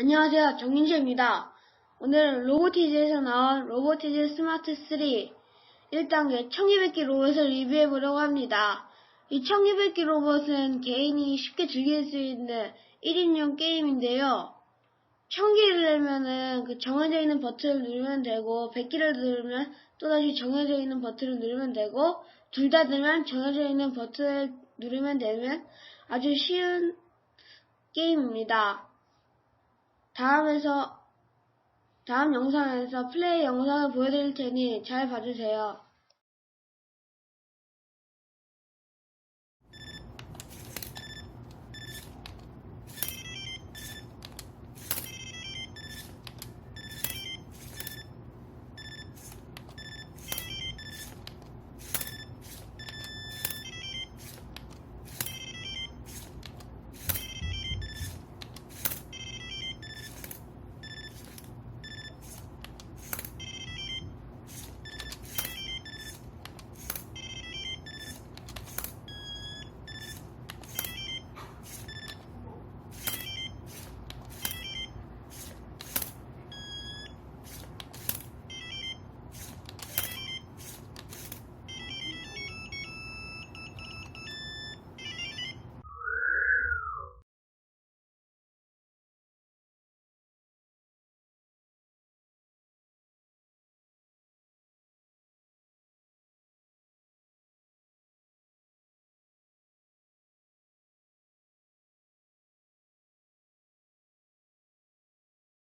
안녕하세요. 정윤주입니다. 오늘은 로보티즈에서 나온 로보티즈 스마트 3 1단계 1200기 로봇을 리뷰해 보려고 합니다. 이 1200기 로봇은 개인이 쉽게 즐길 수 있는 1인용 게임인데요. 1000기를 내면은 그 정해져 있는 버튼을 누르면 되고 100기를 누르면 또다시 정해져 있는 버튼을 누르면 되고 둘다 되면 정해져 있는 버튼을 누르면 되면 아주 쉬운 게임입니다. 다음에서 다음 영상에서 플레이 영상을 보여드릴 테니 잘 봐주세요.